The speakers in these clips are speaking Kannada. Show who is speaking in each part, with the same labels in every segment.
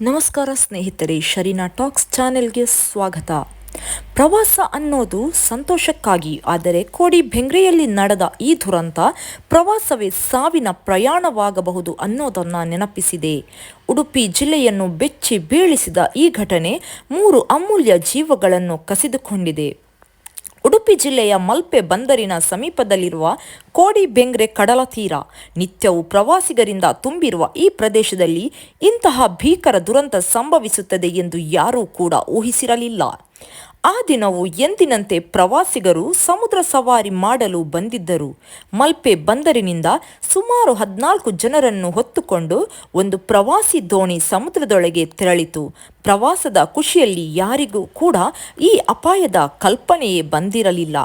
Speaker 1: ನಮಸ್ಕಾರ ಸ್ನೇಹಿತರೆ, ಶರೀನಾ ಟಾಕ್ಸ್ ಚಾನೆಲ್ಗೆ ಸ್ವಾಗತ. ಪ್ರವಾಸ ಅನ್ನೋದು ಸಂತೋಷಕ್ಕಾಗಿ, ಆದರೆ ಕೋಡಿ ಬೆಂಗ್ರೆಯಲ್ಲಿ ನಡೆದ ಈ ದುರಂತ ಪ್ರವಾಸವೇ ಸಾವಿನ ಪ್ರಯಾಣವಾಗಬಹುದು ಅನ್ನೋದನ್ನು ನೆನಪಿಸಿದೆ. ಉಡುಪಿ ಜಿಲ್ಲೆಯನ್ನು ಬೆಚ್ಚಿ ಬೀಳಿಸಿದ ಈ ಘಟನೆ ಮೂರು ಅಮೂಲ್ಯ ಜೀವಗಳನ್ನು ಕಸಿದುಕೊಂಡಿದೆ. ಉಡುಪಿ ಜಿಲ್ಲೆಯ ಮಲ್ಪೆ ಬಂದರಿನ ಸಮೀಪದಲ್ಲಿರುವ ಕೋಡಿ ಬೆಂಗ್ರೆ ಕಡಲ ತೀರ. ನಿತ್ಯವೂ ಪ್ರವಾಸಿಗರಿಂದ ತುಂಬಿರುವ ಈ ಪ್ರದೇಶದಲ್ಲಿ ಇಂತಹ ಭೀಕರ ದುರಂತ ಸಂಭವಿಸುತ್ತದೆ ಎಂದು ಯಾರೂ ಕೂಡ ಊಹಿಸಿರಲಿಲ್ಲ. ಆ ದಿನವು ಎಂದಿನಂತೆ ಪ್ರವಾಸಿಗರು ಸಮುದ್ರ ಸವಾರಿ ಮಾಡಲು ಬಂದಿದ್ದರು. ಮಲ್ಪೆ ಬಂದರಿನಿಂದ ಸುಮಾರು ಹದಿನಾಲ್ಕು ಜನರನ್ನು ಹೊತ್ತುಕೊಂಡು ಒಂದು ಪ್ರವಾಸಿ ದೋಣಿ ಸಮುದ್ರದೊಳಗೆ ತೆರಳಿತು. ಪ್ರವಾಸದ ಖುಷಿಯಲ್ಲಿ ಯಾರಿಗೂ ಕೂಡ ಈ ಅಪಾಯದ ಕಲ್ಪನೆಯೇ ಬಂದಿರಲಿಲ್ಲ.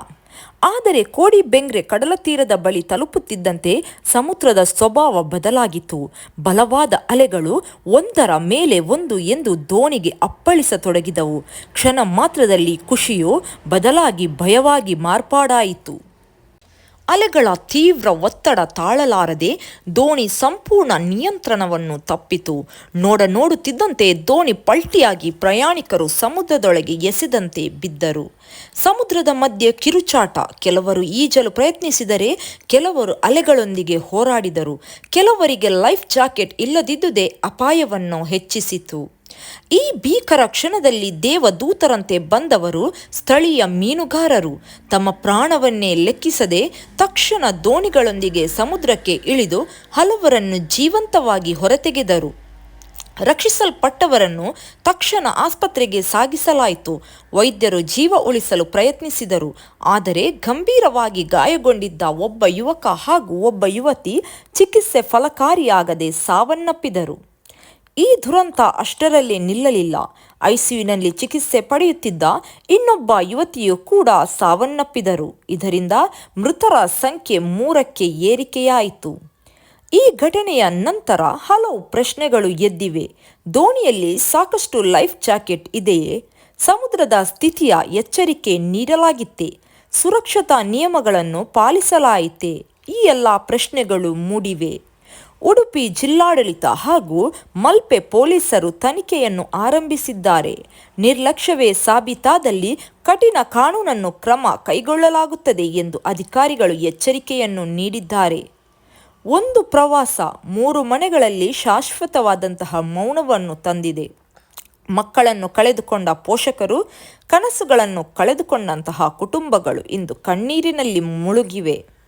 Speaker 1: ಆದರೆ ಕೋಡಿ ಬೆಂಗ್ರೆ ಕಡಲ ತೀರದ ಬಳಿ ತಲುಪುತ್ತಿದ್ದಂತೆ ಸಮುದ್ರದ ಸ್ವಭಾವ ಬದಲಾಗಿತ್ತು. ಬಲವಾದ ಅಲೆಗಳು ಒಂದರ ಮೇಲೆ ಒಂದು ಎಂದು ದೋಣಿಗೆ ಅಪ್ಪಳಿಸತೊಡಗಿದವು. ಕ್ಷಣ ಮಾತ್ರದಲ್ಲಿ ಖುಷಿಯು, ಬದಲಾಗಿ ಭಯವಾಗಿ ಮಾರ್ಪಾಡಾಯಿತು. ಅಲೆಗಳ ತೀವ್ರ ಒತ್ತಡ ತಾಳಲಾರದೆ ದೋಣಿ ಸಂಪೂರ್ಣ ನಿಯಂತ್ರಣವನ್ನು ತಪ್ಪಿತು. ನೋಡ ನೋಡುತ್ತಿದ್ದಂತೆ ದೋಣಿ ಪಲ್ಟಿಯಾಗಿ ಪ್ರಯಾಣಿಕರು ಸಮುದ್ರದೊಳಗೆ ಎಸೆದಂತೆ ಬಿದ್ದರು. ಸಮುದ್ರದ ಮಧ್ಯೆ ಕಿರುಚಾಟ. ಕೆಲವರು ಈಜಲು ಪ್ರಯತ್ನಿಸಿದರೆ ಕೆಲವರು ಅಲೆಗಳೊಂದಿಗೆ ಹೋರಾಡಿದರು. ಕೆಲವರಿಗೆ ಲೈಫ್ ಜಾಕೆಟ್ ಇಲ್ಲದಿದ್ದುದೇ ಅಪಾಯವನ್ನು ಹೆಚ್ಚಿಸಿತು. ಈ ಭೀಕರ ಕ್ಷಣದಲ್ಲಿ ದೇವದೂತರಂತೆ ಬಂದವರು ಸ್ಥಳೀಯ ಮೀನುಗಾರರು. ತಮ್ಮ ಪ್ರಾಣವನ್ನೇ ಲೆಕ್ಕಿಸದೆ ತಕ್ಷಣ ದೋಣಿಗಳೊಂದಿಗೆ ಸಮುದ್ರಕ್ಕೆ ಇಳಿದು ಹಲವರನ್ನು ಜೀವಂತವಾಗಿ ಹೊರತೆಗೆದರು. ರಕ್ಷಿಸಲ್ಪಟ್ಟವರನ್ನು ತಕ್ಷಣ ಆಸ್ಪತ್ರೆಗೆ ಸಾಗಿಸಲಾಯಿತು. ವೈದ್ಯರು ಜೀವ ಉಳಿಸಲು ಪ್ರಯತ್ನಿಸಿದರು. ಆದರೆ ಗಂಭೀರವಾಗಿ ಗಾಯಗೊಂಡಿದ್ದ ಒಬ್ಬ ಯುವಕ ಹಾಗೂ ಒಬ್ಬ ಯುವತಿ ಚಿಕಿತ್ಸೆ ಫಲಕಾರಿಯಾಗದೆ ಸಾವನ್ನಪ್ಪಿದರು. ಈ ದುರಂತ ಅಷ್ಟರಲ್ಲೇ ನಿಲ್ಲಲಿಲ್ಲ. ಐಸಿಯುನಲ್ಲಿ ಚಿಕಿತ್ಸೆ ಪಡೆಯುತ್ತಿದ್ದ ಇನ್ನೊಬ್ಬ ಯುವತಿಯು ಕೂಡ ಸಾವನ್ನಪ್ಪಿದರು. ಇದರಿಂದ ಮೃತರ ಸಂಖ್ಯೆ ಮೂರಕ್ಕೆ ಏರಿಕೆಯಾಯಿತು. ಈ ಘಟನೆಯ ನಂತರ ಹಲವು ಪ್ರಶ್ನೆಗಳು ಎದ್ದಿವೆ. ದೋಣಿಯಲ್ಲಿ ಸಾಕಷ್ಟು ಲೈಫ್ ಜಾಕೆಟ್ ಇದೆಯೇ? ಸಮುದ್ರದ ಸ್ಥಿತಿಯ ಎಚ್ಚರಿಕೆ ನೀಡಲಾಗಿತ್ತೆ? ಸುರಕ್ಷತಾ ನಿಯಮಗಳನ್ನು ಪಾಲಿಸಲಾಯಿತೆ? ಈ ಎಲ್ಲ ಪ್ರಶ್ನೆಗಳು ಮೂಡಿವೆ. ಉಡುಪಿ ಜಿಲ್ಲಾಡಳಿತ ಹಾಗೂ ಮಲ್ಪೆ ಪೊಲೀಸರು ತನಿಖೆಯನ್ನು ಆರಂಭಿಸಿದ್ದಾರೆ. ನಿರ್ಲಕ್ಷ್ಯವೇ ಸಾಬೀತಾದಲ್ಲಿ ಕಠಿಣ ಕಾನೂನನ್ನು ಕ್ರಮ ಕೈಗೊಳ್ಳಲಾಗುತ್ತದೆ ಎಂದು ಅಧಿಕಾರಿಗಳು ಎಚ್ಚರಿಕೆಯನ್ನು ನೀಡಿದ್ದಾರೆ. ಒಂದು ಪ್ರವಾಸ ಮೂರು ಮನೆಗಳಲ್ಲಿ ಶಾಶ್ವತವಾದಂತಹ ಮೌನವನ್ನು ತಂದಿದೆ. ಮಕ್ಕಳನ್ನು ಕಳೆದುಕೊಂಡ ಪೋಷಕರು, ಕನಸುಗಳನ್ನು ಕಳೆದುಕೊಂಡಂತಹ ಕುಟುಂಬಗಳು ಇಂದು ಕಣ್ಣೀರಿನಲ್ಲಿ ಮುಳುಗಿವೆ.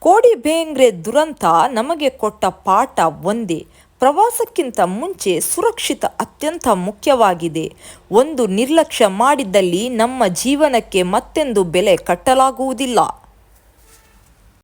Speaker 1: ಕೋಡಿ ಬೇಂಗ್ರೆ ದುರಂತ ನಮಗೆ ಕೊಟ್ಟ ಪಾಠ ಒಂದೇ. ಪ್ರವಾಸಕ್ಕಿಂತ ಮುಂಚೆ ಸುರಕ್ಷಿತ ಅತ್ಯಂತ ಮುಖ್ಯವಾಗಿದೆ. ಒಂದು ನಿರ್ಲಕ್ಷ್ಯ ಮಾಡಿದ್ದಲ್ಲಿ ನಮ್ಮ ಜೀವನಕ್ಕೆ ಮತ್ತೆಂದು ಬೆಲೆ ಕಟ್ಟಲಾಗುವುದಿಲ್ಲ.